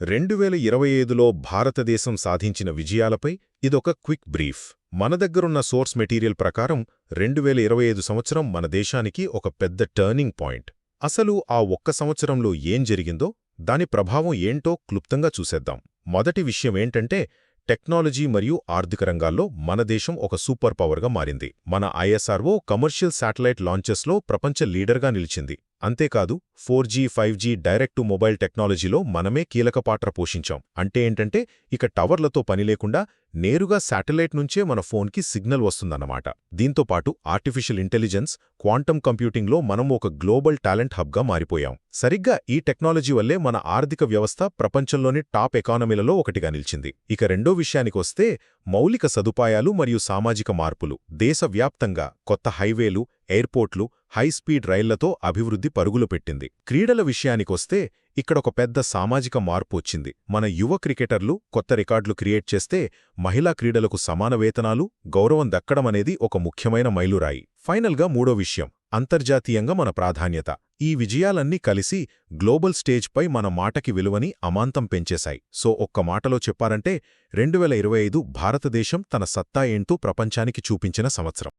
రెండు వేల ఇరవై ఐదులో భారతదేశం సాధించిన విజయాలపై ఇదొక క్విక్ బ్రీఫ్. మన దగ్గరున్న సోర్స్ మెటీరియల్ ప్రకారం రెండు వేల ఇరవై ఐదు సంవత్సరం మన దేశానికి ఒక పెద్ద టర్నింగ్ పాయింట్. అసలు ఆ ఒక్క సంవత్సరంలో ఏం జరిగిందో దాని ప్రభావం ఏంటో క్లుప్తంగా చూసేద్దాం. మొదటి విషయం ఏంటంటే టెక్నాలజీ మరియు ఆర్థిక రంగాల్లో మన దేశం ఒక సూపర్ పవర్గా మారింది. మన ఐఎస్ఆర్ఓ కమర్షియల్ శాటిలైట్ లాంచెస్లో ప్రపంచ లీడర్గా నిలిచింది. అంతేకాదు four G five G direct to mobile టెక్నాలజీలో మనమే కీలక పాత్ర పోషించాం. అంటే ఏంటంటే ఇక టవర్లతో పని లేకుండా నేరుగా శాటిలైట్ నుంచే మన ఫోన్కి సిగ్నల్ వస్తుందన్నమాట. దీంతో పాటు ఆర్టిఫిషియల్ ఇంటెలిజెన్స్ క్వాంటమ్ కంప్యూటింగ్లో మనం ఒక గ్లోబల్ టాలెంట్ హబ్గా మారిపోయాం. సరిగ్గా ఈ టెక్నాలజీ వల్లే మన ఆర్థిక వ్యవస్థ ప్రపంచంలోని టాప్ ఎకానమీలలో ఒకటిగా నిలిచింది. ఇక రెండో విషయానికొస్తే మౌలిక సదుపాయాలు మరియు సామాజిక మార్పులు. దేశవ్యాప్తంగా కొత్త హైవేలు ఎయిర్పోర్ట్లు హైస్పీడ్ రైళ్ళతో అభివృద్ధి పరుగులు పెట్టింది. క్రీడల విషయానికొస్తే ఇక్కడొక పెద్ద సామాజిక మార్పు వచ్చింది. మన యువ క్రికెటర్లు కొత్త రికార్డులు క్రియేట్ చేస్తే మహిళా క్రీడలకు సమాన వేతనాలు గౌరవం దక్కడమనేది ఒక ముఖ్యమైన మైలురాయి. ఫైనల్గా మూడో విషయం అంతర్జాతీయంగా మన ప్రాధాన్యత. ఈ విజయాలన్నీ కలిసి గ్లోబల్ స్టేజ్పై మన మాటకి విలువని అమాంతం పెంచేశాయి. సో ఒక్క మాటలో చెప్పారంటే రెండు భారతదేశం తన సత్తా ఏంటూ ప్రపంచానికి చూపించిన సంవత్సరం.